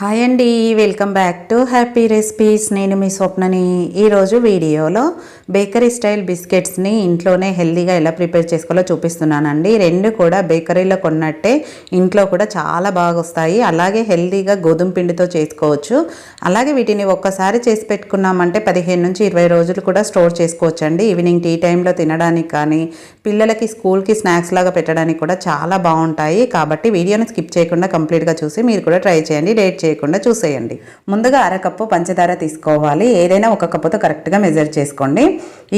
Hi అండి welcome back to happy recipes. నేను మీ స్వప్నని. ఈరోజు వీడియోలో బేకరీ స్టైల్ బిస్కెట్స్ని ఇంట్లోనే హెల్తీగా ఎలా ప్రిపేర్ చేసుకోవాలో చూపిస్తున్నానండి. రెండు కూడా బేకరీలో కొన్నట్టే ఇంట్లో కూడా చాలా బాగా వస్తాయి అలాగే హెల్తీగా గోధుమ పిండితో చేసుకోవచ్చు. అలాగే వీటిని ఒక్కసారి చేసి పెట్టుకున్నామంటే పదిహేను నుంచి ఇరవై రోజులు కూడా స్టోర్ చేసుకోవచ్చు అండి ఈవినింగ్ టీ టైంలో తినడానికి కానీ పిల్లలకి స్కూల్కి స్నాక్స్ లాగా పెట్టడానికి కూడా చాలా బాగుంటాయి. కాబట్టి వీడియోని స్కిప్ చేయకుండా కంప్లీట్గా చూసి మీరు కూడా ట్రై చేయండి. డేట్ చేయకుండా చూసేయండి. ముందుగా అరకప్పు పంచదార తీసుకోవాలి. ఏదైనా ఒక కప్పుతో కరెక్ట్గా మెజర్ చేసుకోండి.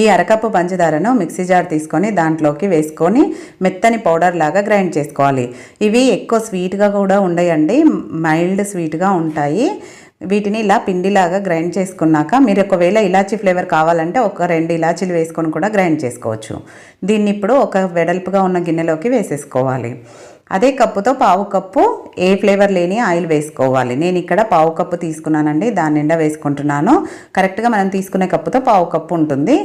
ఈ అరకప్పు పంచదారను మిక్సీ జార్ తీసుకొని దాంట్లోకి వేసుకొని మెత్తని పౌడర్ లాగా గ్రైండ్ చేసుకోవాలి. ఇవి ఎక్కువ స్వీట్గా కూడా ఉండయండి. మైల్డ్ స్వీట్గా ఉంటాయి. వీటిని ఇలా పిండిలాగా గ్రైండ్ చేసుకున్నాక మీరు ఒకవేళ ఇలాచీ ఫ్లేవర్ కావాలంటే ఒక రెండు ఇలాచీలు వేసుకొని కూడా గ్రైండ్ చేసుకోవచ్చు. దీన్ని ఇప్పుడు ఒక వెడల్పుగా ఉన్న గిన్నెలోకి వేసేసుకోవాలి. అదే కప్పుతో పావు కప్పు ఏ ఫ్లేవర్ లేని ఆయిల్ వేసుకోవాలి. నేను ఇక్కడ పావు కప్పు తీసుకున్నానండి. దాని నిండా వేసుకుంటున్నాను. కరెక్ట్గా మనం తీసుకునే కప్పుతో పావు కప్పు ఉంటుంది.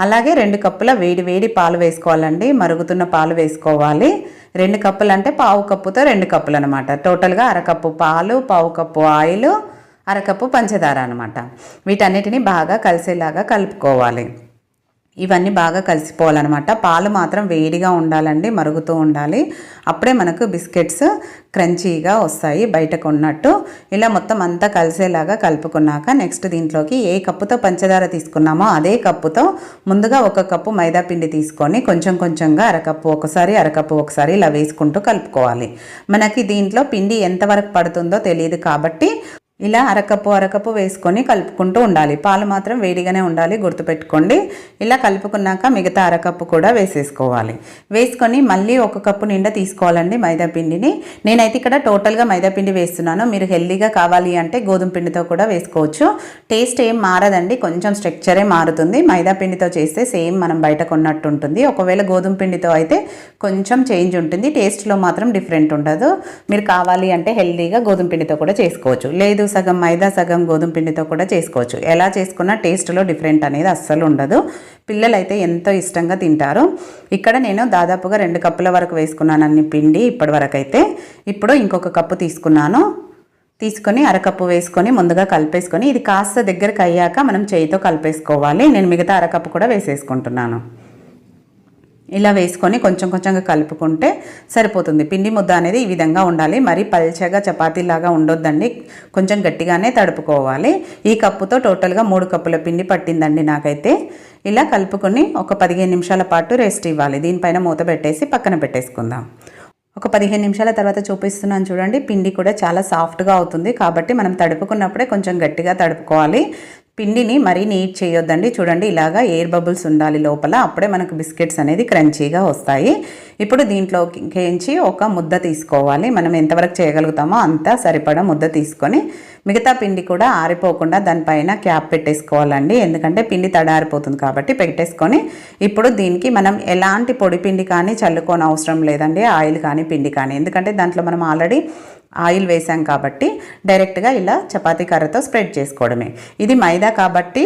అలాగే రెండు కప్పుల వేడి వేడి పాలు వేసుకోవాలండి. మరుగుతున్న పాలు వేసుకోవాలి. రెండు కప్పులు అంటే పావు కప్పుతో రెండు కప్పులు అనమాట టోటల్గా అరకప్పు పాలు పావు కప్పు ఆయిల్ అరకప్పు పంచదార అనమాట వీటన్నిటిని బాగా కలిసేలాగా కలుపుకోవాలి. ఇవన్నీ బాగా కలిసిపోవాలన్నమాట. పాలు మాత్రం వేడిగా ఉండాలండి మరుగుతూ ఉండాలి. అప్పుడే మనకు బిస్కెట్స్ క్రంచీగా వస్తాయి బయటకు ఉన్నట్టు ఇలా మొత్తం అంతా కలిసేలాగా కలుపుకున్నాక నెక్స్ట్ దీంట్లోకి ఏ కప్పుతో పంచదార తీసుకున్నామో అదే కప్పుతో ముందుగా ఒక కప్పు మైదా పిండి తీసుకొని కొంచెం కొంచెంగా అరకప్పు ఒకసారి అరకప్పు ఒకసారి ఇలా వేసుకుంటూ కలుపుకోవాలి. మనకి దీంట్లో పిండి ఎంతవరకు పడుతుందో తెలియదు కాబట్టి ఇలా అరకప్పు అరకప్పు వేసుకొని కలుపుకుంటూ ఉండాలి. పాలు మాత్రం వేడిగానే ఉండాలి గుర్తుపెట్టుకోండి. ఇలా కలుపుకున్నాక మిగతా అరకప్పు కూడా వేసేసుకోవాలి. వేసుకొని మళ్ళీ ఒక కప్పు నిండా తీసుకోవాలండి మైదాపిండిని నేనైతే ఇక్కడ టోటల్గా మైదాపిండి వేస్తున్నాను. మీరు హెల్దీగా కావాలి అంటే గోధుమ పిండితో కూడా వేసుకోవచ్చు. టేస్ట్ ఏం మారదండి. కొంచెం స్ట్రక్చరే మారుతుంది. మైదాపిండితో చేస్తే సేమ్ మనం బయట కొన్నట్టు ఉంటుంది. ఒకవేళ గోధుమ పిండితో అయితే కొంచెం చేంజ్ ఉంటుంది. టేస్ట్లో మాత్రం డిఫరెంట్ ఉండదు. మీరు కావాలి అంటే హెల్దీగా గోధుమ పిండితో కూడా చేసుకోవచ్చు. లేదు సగం మైదా సగం గోధుమ పిండితో కూడా చేసుకోవచ్చు. ఎలా చేసుకున్నా టేస్ట్లో డిఫరెంట్ అనేది అస్సలు ఉండదు. పిల్లలైతే ఎంతో ఇష్టంగా తింటారు. ఇక్కడ నేను దాదాపుగా రెండు కప్పుల వరకు వేసుకున్నాను అన్ని పిండి ఇప్పటి వరకు అయితే ఇప్పుడు ఇంకొక కప్పు తీసుకున్నాను. తీసుకొని అరకప్పు వేసుకొని ముందుగా కలిపేసుకొని ఇది కాస్త దగ్గరకు అయ్యాక మనం చేయితో కలిపేసుకోవాలి. నేను మిగతా అరకప్పు కూడా వేసేసుకుంటున్నాను. ఇలా వేసుకొని కొంచెం కొంచెంగా కలుపుకుంటే సరిపోతుంది. పిండి ముద్ద అనేది ఈ విధంగా ఉండాలి. మరి పల్చగా చపాతీలాగా ఉండొద్దండి. కొంచెం గట్టిగానే తడుపుకోవాలి. ఈ కప్పుతో టోటల్గా మూడు కప్పుల పిండి పట్టిందండి నాకైతే. ఇలా కలుపుకొని ఒక పదిహేను నిమిషాల పాటు రెస్ట్ ఇవ్వాలి. దీనిపైన మూత పెట్టేసి పక్కన పెట్టేసుకుందాం. ఒక పదిహేను నిమిషాల తర్వాత చూపిస్తున్నాను చూడండి. పిండి కూడా చాలా సాఫ్ట్గా అవుతుంది కాబట్టి మనం తడుపుకున్నప్పుడే కొంచెం గట్టిగా తడుపుకోవాలి. పిండిని మరీ నీట్ చేయొద్దండి. చూడండి ఇలాగా ఎయిర్ బబుల్స్ ఉండాలి లోపల. అప్పుడే మనకు బిస్కెట్స్ అనేది క్రంచీగా వస్తాయి. ఇప్పుడు దీంట్లోకి ఒక ముద్ద తీసుకోవాలి. మనం ఎంతవరకు చేయగలుగుతామో అంతా సరిపడా ముద్ద తీసుకొని మిగతా పిండి కూడా ఆరిపోకుండా దానిపైన క్యాప్ పెట్టేసుకోవాలండి. ఎందుకంటే పిండి తడారిపోతుంది కాబట్టి పెట్టేసుకొని ఇప్పుడు దీనికి మనం ఎలాంటి పొడి పిండి కానీ చల్లుకోని అవసరం లేదండి. ఆయిల్ కానీ పిండి కానీ. ఎందుకంటే దాంట్లో మనం ఆల్రెడీ ఆయిల్ వేసాం కాబట్టి డైరెక్ట్గా ఇలా చపాతీ కర్రతో స్ప్రెడ్ చేసుకోవడమే. ఇది మైదా కాబట్టి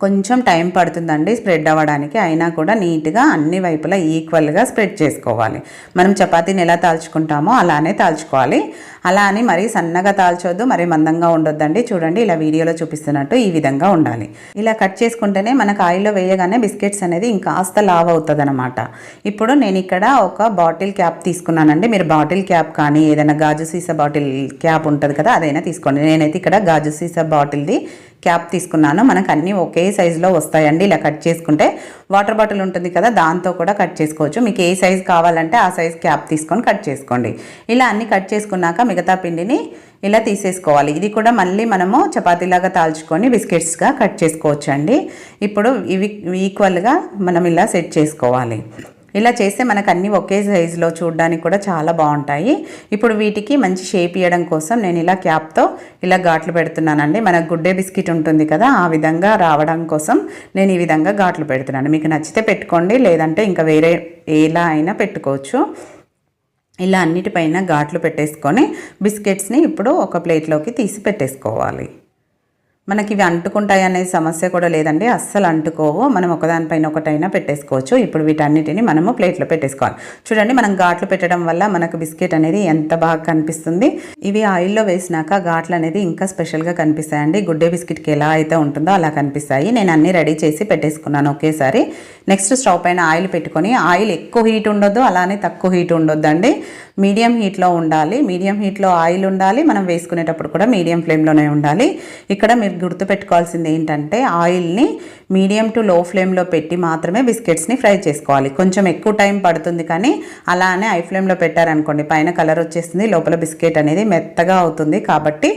కొంచెం టైం పడుతుందండి స్ప్రెడ్ అవ్వడానికి. అయినా కూడా నీట్గా అన్ని వైపులా ఈక్వల్గా స్ప్రెడ్ చేసుకోవాలి. మనం చపాతీని ఎలా తాల్చుకుంటామో అలానే తాల్చుకోవాలి. అలా అని మరీ సన్నగా తాల్చొద్దు మరీ మందంగా ఉండొద్దండి. చూడండి ఇలా వీడియోలో చూపిస్తున్నట్టు ఈ విధంగా ఉండాలి. ఇలా కట్ చేసుకుంటేనే మనకు ఆయిల్లో వేయగానే బిస్కెట్స్ అనేది ఇంకాస్త లావ్ అవుతుంది అనమాట ఇప్పుడు నేను ఇక్కడ ఒక బాటిల్ క్యాప్ తీసుకున్నానండి. మీరు బాటిల్ క్యాప్ కానీ ఏదైనా గాజు సీసా బాటిల్ క్యాప్ ఉంటుంది కదా అదైనా తీసుకోండి. నేనైతే ఇక్కడ గాజు సీసా బాటిల్ది క్యాప్ తీసుకున్నాను. మనకు అన్నీ ఒకే సైజులో వస్తాయండి. ఇలా కట్ చేసుకుంటే వాటర్ బాటిల్ ఉంటుంది కదా దాంతో కూడా కట్ చేసుకోవచ్చు. మీకు ఏ సైజ్ కావాలంటే ఆ సైజ్ క్యాప్ తీసుకొని కట్ చేసుకోండి. ఇలా అన్ని కట్ చేసుకున్నాక మిగతా పిండిని ఇలా తీసేసుకోవాలి. ఇది కూడా మళ్ళీ మనము చపాతీలాగా తాల్చుకొని బిస్కెట్స్గా కట్ చేసుకోవచ్చు అండి ఇప్పుడు ఇవి ఈక్వల్గా మనం ఇలా సెట్ చేసుకోవాలి. ఇలా చేస్తే మనకు అన్నీ ఒకే సైజులో చూడడానికి కూడా చాలా బాగుంటాయి. ఇప్పుడు వీటికి మంచి షేప్ ఇవ్వడం కోసం నేను ఇలా క్యాప్తో ఇలా ఘాట్లు పెడుతున్నానండి. మనకు గుడ్డే బిస్కెట్ ఉంటుంది కదా ఆ విధంగా రావడం కోసం నేను ఈ విధంగా ఘాట్లు పెడుతున్నాను. మీకు నచ్చితే పెట్టుకోండి లేదంటే ఇంకా వేరే ఎలా అయినా పెట్టుకోవచ్చు. ఇలా అన్నిటిపైన ఘాట్లు పెట్టేసుకొని బిస్కెట్స్ని ఇప్పుడు ఒక ప్లేట్లోకి తీసి పెట్టేసుకోవాలి. మనకి ఇవి అంటుకుంటాయి అనే సమస్య కూడా లేదండి. అస్సలు అంటుకోవు. మనం ఒకదానిపైన ఒకటైనా పెట్టేసుకోవచ్చు. ఇప్పుడు వీటన్నిటిని మనము ప్లేట్లో పెట్టేసుకోవాలి. చూడండి మనం ఘాట్లు పెట్టడం వల్ల మనకు బిస్కెట్ అనేది ఎంత బాగా కనిపిస్తుంది. ఇవి ఆయిల్లో వేసినాక ఘాట్లు అనేది ఇంకా స్పెషల్గా కనిపిస్తాయండి. గుడ్డే బిస్కెట్కి ఎలా అయితే ఉంటుందో అలా కనిపిస్తాయి. నేను అన్ని రెడీ చేసి పెట్టేసుకున్నాను ఒకేసారి. నెక్స్ట్ స్టవ్ పైన ఆయిల్ పెట్టుకొని ఆయిల్ ఎక్కువ హీట్ ఉండొద్దు అలానే తక్కువ హీట్ ఉండొద్దండి. మీడియం హీట్లో ఉండాలి. మీడియం హీట్లో ఆయిల్ ఉండాలి. మనం వేసుకునేటప్పుడు కూడా మీడియం ఫ్లేమ్లోనే ఉండాలి. ఇక్కడ మీరు గుర్తుపెట్టుకోవాల్సింది ఏంటంటే ఆయిల్ని మీడియం టు లో ఫ్లేమ్లో పెట్టి మాత్రమే బిస్కెట్స్ని ఫ్రై చేసుకోవాలి. కొంచెం ఎక్కువ టైం పడుతుంది కానీ అలానే హై ఫ్లేమ్లో పెట్టారనుకోండి పైన కలర్ వచ్చేస్తుంది లోపల బిస్కెట్ అనేది మెత్తగా అవుతుంది కాబట్టి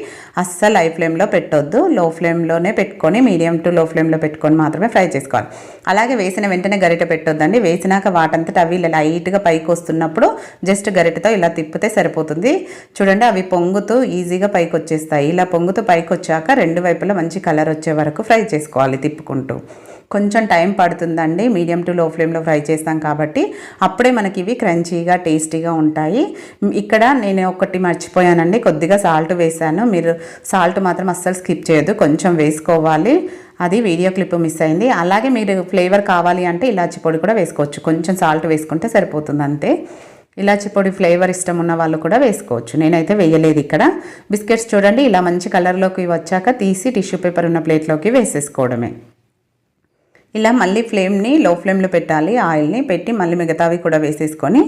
అస్సలు హై ఫ్లేమ్లో పెట్టొద్దు. లో ఫ్లేమ్లోనే పెట్టుకొని మీడియం టు లో ఫ్లేమ్లో పెట్టుకొని మాత్రమే ఫ్రై చేసుకోవాలి. అలాగే వేసిన వెంటనే గరిట పెట్టొద్దండి. వేసినాక వాటంతట అవి ఇలా లైట్గా పైకి వస్తున్నప్పుడు జస్ట్ గరిటతో ఇలా తిప్పితే సరిపోతుంది. చూడండి అవి పొంగుతూ ఈజీగా పైకి వచ్చేస్తాయి. ఇలా పొంగుతూ పైకి వచ్చాక రెండు వైపులా మంచి కలర్ వచ్చే వరకు ఫ్రై చేసుకోవాలి తిప్పుకుంటూ. కొంచెం టైం పడుతుందండి. మీడియం టు లో ఫ్లేమ్లో ఫ్రై చేస్తాం కాబట్టి అప్పుడే మనకి ఇవి క్రంచీగా టేస్టీగా ఉంటాయి. ఇక్కడ నేను ఒకటి మర్చిపోయానండి. కొద్దిగా సాల్ట్ వేసాను మీరు సాల్ట్ మాత్రం అస్సలు స్కిప్ చేయొద్దు. కొంచెం వేసుకోవాలి. అది వీడియో క్లిప్ మిస్ అయింది. అలాగే మీరు ఫ్లేవర్ కావాలి అంటే ఇలాచి పొడి కూడా వేసుకోవచ్చు. కొంచెం సాల్ట్ వేసుకుంటే సరిపోతుంది అంతే. ఇలాచి పొడి ఫ్లేవర్ ఇష్టం ఉన్న వాళ్ళు కూడా వేసుకోవచ్చు. నేనైతే వేయలేదు ఇక్కడ. బిస్కెట్స్ చూడండి. ఇలా మంచి కలర్లోకి వచ్చాక తీసి టిష్యూ పేపర్ ఉన్న ప్లేట్లోకి వేసేసుకోవడమే. ఇలా మళ్ళీ ఫ్లేమ్ని లో ఫ్లేమ్లో పెట్టాలి ఆయిల్ని పెట్టి మళ్ళీ మిగతావి కూడా వేసేసుకొని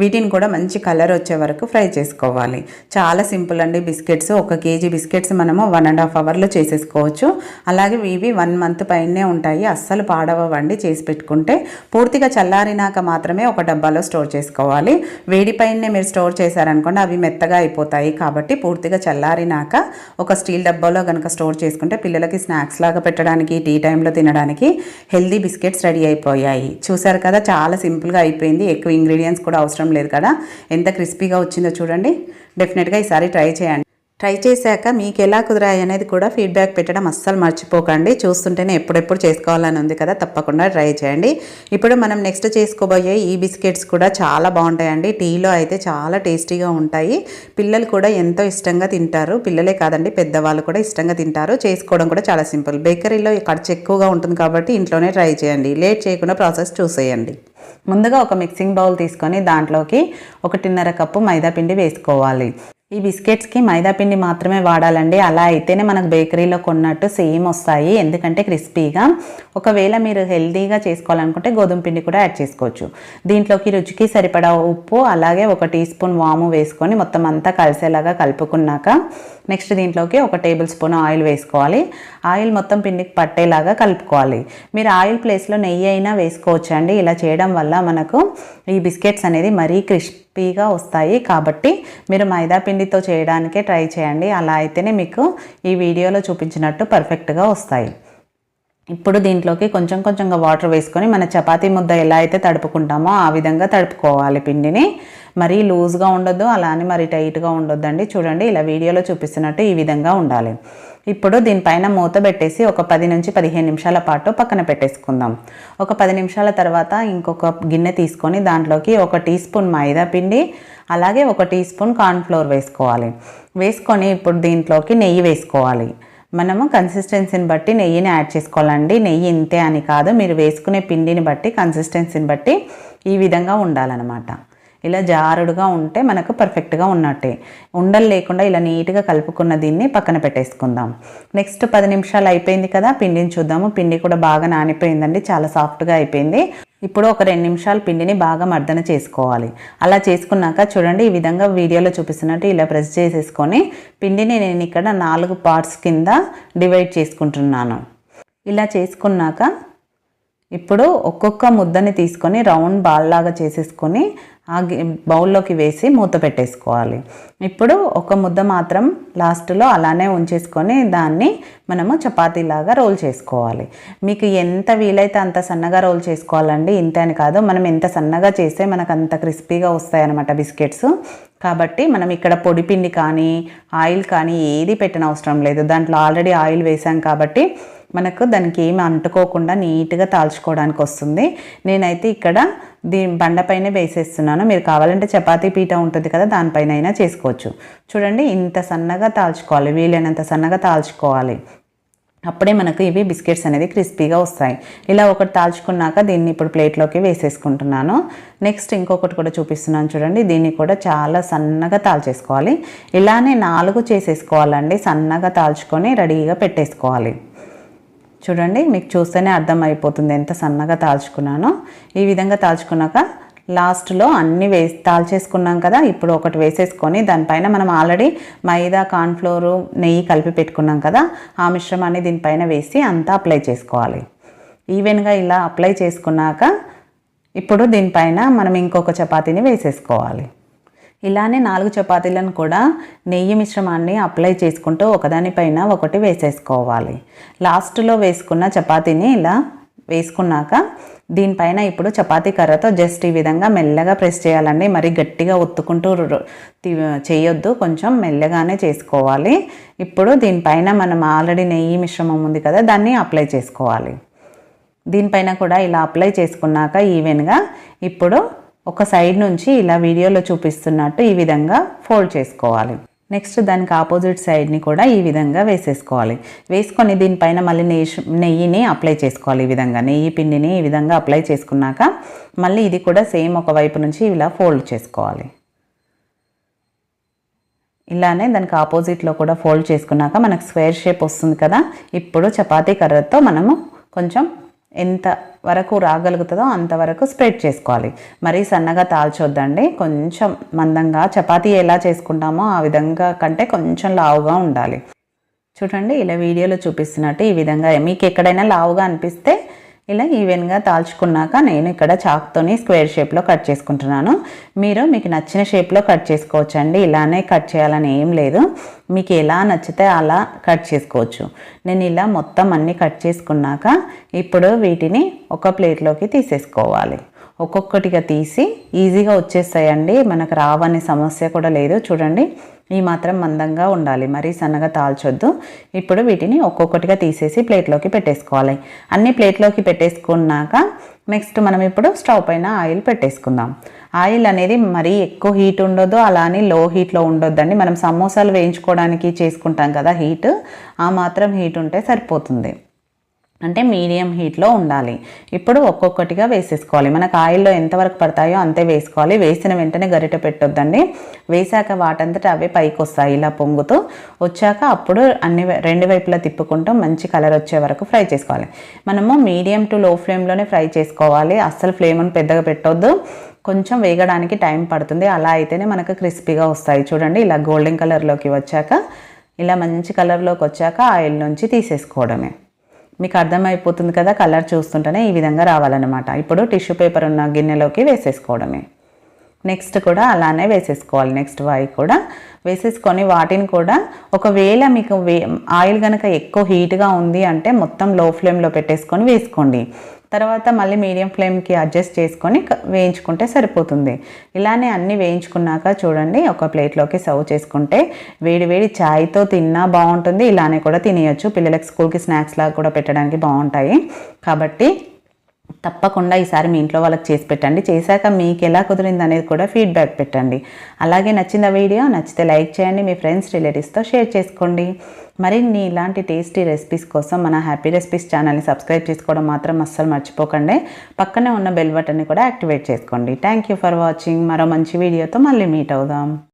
వీటిని కూడా మంచి కలర్ వచ్చే వరకు ఫ్రై చేసుకోవాలి. చాలా సింపుల్ అండి బిస్కెట్స్. ఒక కేజీ బిస్కెట్స్ మనము వన్ అండ్ హాఫ్ అవర్లో చేసేసుకోవచ్చు. అలాగే ఇవి వన్ మంత్ పైనే ఉంటాయి. అస్సలు పాడవండి చేసి పెట్టుకుంటే. పూర్తిగా చల్లారినాక మాత్రమే ఒక డబ్బాలో స్టోర్ చేసుకోవాలి. వేడి పైనే మీరు స్టోర్ చేశారనుకోండి అవి మెత్తగా అయిపోతాయి కాబట్టి పూర్తిగా చల్లారినాక ఒక స్టీల్ డబ్బాలో కనుక స్టోర్ చేసుకుంటే పిల్లలకి స్నాక్స్ లాగా పెట్టడానికి టీ టైంలో తినడానికి హెల్దీ బిస్కెట్స్ రెడీ అయిపోయాయి. చూసారు కదా చాలా సింపుల్గా అయిపోయింది. ఎక్కువ ఇంగ్రీడియంట్స్ కూడా అవసరం లేదు కదా. ఎంత క్రిస్పీగా వచ్చిందో చూడండి. డెఫినెట్గా ఈసారి ట్రై చేయండి. ట్రై చేశాక మీకు ఎలా కుదిరాయి అనేది కూడా ఫీడ్బ్యాక్ పెట్టడం అస్సలు మర్చిపోకండి. చూస్తుంటేనే ఎప్పుడెప్పుడు చేసుకోవాలని ఉంది కదా తప్పకుండా ట్రై చేయండి. ఇప్పుడు మనం నెక్స్ట్ చేసుకోబోయే ఈ బిస్కెట్స్ కూడా చాలా బాగుంటాయండి. టీలో అయితే చాలా టేస్టీగా ఉంటాయి. పిల్లలు కూడా ఎంతో ఇష్టంగా తింటారు. పిల్లలే కాదండి పెద్దవాళ్ళు కూడా ఇష్టంగా తింటారు. చేసుకోవడం కూడా చాలా సింపుల్. బేకరీలో ఖర్చు ఎక్కువగా ఉంటుంది కాబట్టి ఇంట్లోనే ట్రై చేయండి. లేట్ చేయకుండా ప్రాసెస్ చూసేయండి. ముందుగా ఒక మిక్సింగ్ బౌల్ తీసుకొని దాంట్లోకి ఒకటిన్నర కప్పు మైదా పిండి వేసుకోవాలి. ఈ బిస్కెట్స్కి మైదా పిండి మాత్రమే వాడాలండి. అలా అయితేనే మనకు బేకరీలో కొన్నట్టు సేమ్ వస్తాయి. ఎందుకంటే క్రిస్పీగా. ఒకవేళ మీరు హెల్తీగా చేసుకోవాలనుకుంటే గోధుమ పిండి కూడా యాడ్ చేసుకోవచ్చు. దీంట్లోకి రుచికి సరిపడా ఉప్పు అలాగే ఒక టీ స్పూన్ వాము వేసుకొని మొత్తం అంతా కలిసేలాగా కలుపుకున్నాక నెక్స్ట్ దీంట్లోకి ఒక టేబుల్ స్పూన్ ఆయిల్ వేసుకోవాలి. ఆయిల్ మొత్తం పిండికి పట్టేలాగా కలుపుకోవాలి. మీరు ఆయిల్ ప్లేస్లో నెయ్యి అయినా వేసుకోవచ్చు అండి ఇలా చేయడం వల్ల మనకు ఈ బిస్కెట్స్ అనేది మరీ క్రిస్పీగా వస్తాయి. కాబట్టి మీరు మైదా పిండితో చేయడానికే ట్రై చేయండి. అలా అయితేనే మీకు ఈ వీడియోలో చూపించినట్టు పర్ఫెక్ట్గా వస్తాయి. ఇప్పుడు దీంట్లోకి కొంచెం కొంచెంగా వాటర్ వేసుకొని మన చపాతీ ముద్ద ఎలా అయితే తడుపుకుంటామో ఆ విధంగా తడుపుకోవాలి పిండిని. మరీ లూజ్గా ఉండొద్దు అలానే మరీ టైట్గా ఉండొద్దండి. చూడండి ఇలా వీడియోలో చూపిస్తున్నట్టు ఈ విధంగా ఉండాలి. ఇప్పుడు దీనిపైన మూత పెట్టేసి ఒక పది నుంచి పదిహేను నిమిషాల పాటు పక్కన పెట్టేసుకుందాం. ఒక పది నిమిషాల తర్వాత ఇంకొక గిన్నె తీసుకొని దాంట్లోకి ఒక టీ స్పూన్ మైదా పిండి అలాగే ఒక టీ స్పూన్ కార్న్ఫ్లోర్ వేసుకోవాలి. వేసుకొని ఇప్పుడు దీంట్లోకి నెయ్యి వేసుకోవాలి. మనము కన్సిస్టెన్సీని బట్టి నెయ్యిని యాడ్ చేసుకోవాలండి. నెయ్యి ఇంతే అని కాదు మీరు వేసుకునే పిండిని బట్టి కన్సిస్టెన్సీని బట్టి ఈ విధంగా ఉండాలన్నమాట. ఇలా జారుడుగా ఉంటే మనకు పర్ఫెక్ట్గా ఉన్నట్టే. ఉండలు లేకుండా ఇలా నీట్గా కలుపుకున్న దీన్ని పక్కన పెట్టేసుకుందాం. నెక్స్ట్ పది నిమిషాలు అయిపోయింది కదా పిండిని చూద్దాము. పిండి కూడా బాగా నానిపోయిందండి చాలా సాఫ్ట్గా అయిపోయింది. ఇప్పుడు ఒక రెండు నిమిషాలు పిండిని బాగా మర్దన చేసుకోవాలి. అలా చేసుకున్నాక చూడండి ఈ విధంగా వీడియోలో చూపిస్తున్నట్టు ఇలా ప్రెస్ చేసేసుకొని పిండిని నేను ఇక్కడ నాలుగు పార్ట్స్ కింద డివైడ్ చేసుకుంటున్నాను. ఇలా చేసుకున్నాక ఇప్పుడు ఒక్కొక్క ముద్దని తీసుకొని రౌండ్ బాల్ లాగా చేసేసుకొని ఆ బౌల్లోకి వేసి మూత పెట్టేసుకోవాలి. ఇప్పుడు ఒక ముద్ద మాత్రం లాస్ట్లో అలానే ఉంచేసుకొని దాన్ని మనము చపాతీలాగా రోల్ చేసుకోవాలి. మీకు ఎంత వీలైతే అంత సన్నగా రోల్ చేసుకోవాలండి ఇంత అని కాదు మనం ఎంత సన్నగా చేస్తే మనకు అంత క్రిస్పీగా వస్తాయన్నమాట బిస్కెట్స్. కాబట్టి మనం ఇక్కడ పొడి పిండి కానీ ఆయిల్ కానీ ఏది పెట్టిన అవసరం లేదు. దాంట్లో ఆల్రెడీ ఆయిల్ వేసాం కాబట్టి మనకు దానికి ఏమి అంటుకోకుండా నీట్గా తాల్చుకోవడానికి వస్తుంది. నేనైతే ఇక్కడ దీని బండపైనే వేసేస్తున్నాను. మీరు కావాలంటే చపాతీ పీట ఉంటుంది కదా దానిపైన అయినా చేసుకోవచ్చు. చూడండి ఇంత సన్నగా తాల్చుకోవాలి వీలైనంత సన్నగా తాల్చుకోవాలి. అప్పుడే మనకు ఇవి బిస్కెట్స్ అనేది క్రిస్పీగా వస్తాయి. ఇలా ఒకటి తాల్చుకున్నాక దీన్ని ఇప్పుడు ప్లేట్లోకి వేసేసుకుంటున్నాను. నెక్స్ట్ ఇంకొకటి కూడా చూపిస్తున్నాను చూడండి. దీన్ని కూడా చాలా సన్నగా తాల్చేసుకోవాలి. ఇలానే నాలుగు చేసేసుకోవాలండి. సన్నగా తాల్చుకొని రెడీగా పెట్టేసుకోవాలి. చూడండి మీకు చూస్తేనే అర్థమైపోతుంది ఎంత సన్నగా తాల్చుకున్నానో. ఈ విధంగా తాల్చుకున్నాక లాస్ట్లో అన్ని వేసి తాల్చేసుకున్నాం కదా ఇప్పుడు ఒకటి వేసేసుకొని దానిపైన మనం ఆల్రెడీ మైదా కార్న్ఫ్లోరు నెయ్యి కలిపి పెట్టుకున్నాం కదా ఆ మిశ్రమాన్ని దీనిపైన వేసి అంతా అప్లై చేసుకోవాలి. ఈవెన్గా ఇలా అప్లై చేసుకున్నాక ఇప్పుడు దీనిపైన మనం ఇంకొక చపాతీని వేసేసుకోవాలి. ఇలానే నాలుగు చపాతీలను కూడా నెయ్యి మిశ్రమాన్ని అప్లై చేసుకుంటూ ఒకదానిపైన ఒకటి వేసేసుకోవాలి. లాస్ట్లో వేసుకున్న చపాతీని ఇలా వేసుకున్నాక దీనిపైన ఇప్పుడు చపాతీ కర్రతో జస్ట్ ఈ విధంగా మెల్లగా ప్రెస్ చేయాలండి. మరి గట్టిగా ఒత్తుకుంటూ చేయొద్దు. కొంచెం మెల్లగానే చేసుకోవాలి. ఇప్పుడు దీనిపైన మనం ఆల్రెడీ నెయ్యి మిశ్రమం ఉంది కదా దాన్ని అప్లై చేసుకోవాలి. దీనిపైన కూడా ఇలా అప్లై చేసుకున్నాక ఈవెన్గా ఇప్పుడు ఒక సైడ్ నుంచి ఇలా వీడియోలో చూపిస్తున్నట్టు ఈ విధంగా ఫోల్డ్ చేసుకోవాలి. నెక్స్ట్ దానికి ఆపోజిట్ సైడ్ని కూడా ఈ విధంగా వేసేసుకోవాలి. వేసుకొని దీనిపైన మళ్ళీ నెయ్యి నెయ్యిని అప్లై చేసుకోవాలి ఈ విధంగా. నెయ్యి పిండిని ఈ విధంగా అప్లై చేసుకున్నాక మళ్ళీ ఇది కూడా సేమ్ ఒక వైపు నుంచి ఇలా ఫోల్డ్ చేసుకోవాలి. ఇలానే దానికి ఆపోజిట్లో కూడా ఫోల్డ్ చేసుకున్నాక మనకు స్క్వేర్ షేప్ వస్తుంది కదా. ఇప్పుడు చపాతీ కర్రతో మనము కొంచెం ఎంత వరకు రాగలుగుతుందో అంతవరకు స్ప్రెడ్ చేసుకోవాలి. మరీ సన్నగా తాల్చొద్దండి. కొంచెం మందంగా చపాతీ ఎలా చేసుకుంటామో ఆ విధంగా కంటే కొంచెం లావుగా ఉండాలి. చూడండి ఇలా వీడియోలో చూపిస్తున్నట్టు ఈ విధంగా. మీకు ఎక్కడైనా లావుగా అనిపిస్తే ఇలా ఈవెన్గా తాల్చుకున్నాక నేను ఇక్కడ చాక్తోని స్క్వేర్ షేప్లో కట్ చేసుకుంటున్నాను. మీరు మీకు నచ్చిన షేప్లో కట్ చేసుకోవచ్చండి. ఇలానే కట్ చేయాలని ఏం లేదు. మీకు ఎలా నచ్చితే అలా కట్ చేసుకోవచ్చు. నేను ఇలా మొత్తం అన్నీ కట్ చేసుకున్నాక ఇప్పుడు వీటిని ఒక ప్లేట్లోకి తీసేసుకోవాలి. ఒక్కొక్కటిగా తీసి ఈజీగా వచ్చేస్తాయండి. మనకు రావనే సమస్య కూడా లేదు. చూడండి. ఈ మాత్రం మందంగా ఉండాలి. మరీ సన్నగా తాల్చొద్దు. ఇప్పుడు వీటిని ఒక్కొక్కటిగా తీసేసి ప్లేట్లోకి పెట్టేసుకోవాలి. అన్ని ప్లేట్లోకి పెట్టేసుకున్నాక నెక్స్ట్ మనం ఇప్పుడు స్టవ్ పైన ఆయిల్ పెట్టేసుకుందాం. ఆయిల్ అనేది మరీ ఎక్కువ హీట్ ఉండొద్దు. అలా అని లో హీట్లో ఉండొద్దండి. మనం సమోసాలు వేయించుకోవడానికి చేసుకుంటాం కదా హీట్. ఆ మాత్రం హీట్ ఉంటే సరిపోతుంది. అంటే మీడియం హీట్లో ఉండాలి. ఇప్పుడు ఒక్కొక్కటిగా వేసేసుకోవాలి. మనకు ఆయిల్లో ఎంతవరకు పడతాయో అంతే వేసుకోవాలి. వేసిన వెంటనే గరిట పెట్టొద్దండి. వేసాక వాటంతట అవే పైకి వస్తాయి ఇలా పొంగుతూ. వచ్చాక అప్పుడు అన్ని రెండు వైపులా తిప్పుకుంటూ మంచి కలర్ వచ్చే వరకు ఫ్రై చేసుకోవాలి. మనము మీడియం టు లో ఫ్లేమ్లోనే ఫ్రై చేసుకోవాలి. అస్సలు ఫ్లేమ్ని పెద్దగా పెట్టొద్దు. కొంచెం వేగడానికి టైం పడుతుంది. అలా అయితేనే మనకు క్రిస్పీగా వస్తాయి. చూడండి ఇలా గోల్డెన్ కలర్లోకి వచ్చాక ఇలా మంచి కలర్లోకి వచ్చాక ఆయిల్ నుంచి తీసేసుకోవడమే. మీకు అర్థమైపోతుంది కదా కలర్ చూస్తుంటేనే ఈ విధంగా రావాలన్నమాట. ఇప్పుడు టిష్యూ పేపర్ ఉన్న గిన్నెలోకి వేసేసుకోవడమే. నెక్స్ట్ కూడా అలానే వేసేసుకోవాలి. నెక్స్ట్ వాయి కూడా వేసేసుకొని వాటిని కూడా ఒకవేళ మీకు వే ఆయిల్ కనుక ఎక్కువ హీట్గా ఉంది అంటే మొత్తం లో ఫ్లేమ్లో పెట్టేసుకొని వేసుకోండి. తర్వాత మళ్ళీ మీడియం ఫ్లేమ్కి అడ్జస్ట్ చేసుకొని వేయించుకుంటే సరిపోతుంది. ఇలానే అన్నీ వేయించుకున్నాక చూడండి ఒక ప్లేట్లోకి సర్వ్ చేసుకుంటే వేడి వేడి ఛాయ్తో తిన్నా బాగుంటుంది. ఇలానే కూడా తినేయచ్చు. పిల్లలకి స్కూల్కి స్నాక్స్ లాగా కూడా పెట్టడానికి బాగుంటాయి. కాబట్టి తప్పకుండా ఈసారి మీ ఇంట్లో వాళ్ళకి చేసి పెట్టండి. చేశాక మీకు ఎలా కుదిరింది అనేది కూడా ఫీడ్బ్యాక్ పెట్టండి. అలాగే నచ్చిన వీడియో నచ్చితే లైక్ చేయండి. మీ ఫ్రెండ్స్ రిలేటివ్స్తో షేర్ చేసుకోండి. మరిన్ని ఇలాంటి టేస్టీ రెసిపీస్ కోసం మన హ్యాపీ రెసిపీస్ ఛానల్ని సబ్స్క్రైబ్ చేసుకోవడం మాత్రం అస్సలు మర్చిపోకండి. పక్కనే ఉన్న బెల్ బటన్ని కూడా యాక్టివేట్ చేసుకోండి. Thank you for watching. మరో మంచి వీడియోతో మళ్ళీ మీట్ అవుదాం.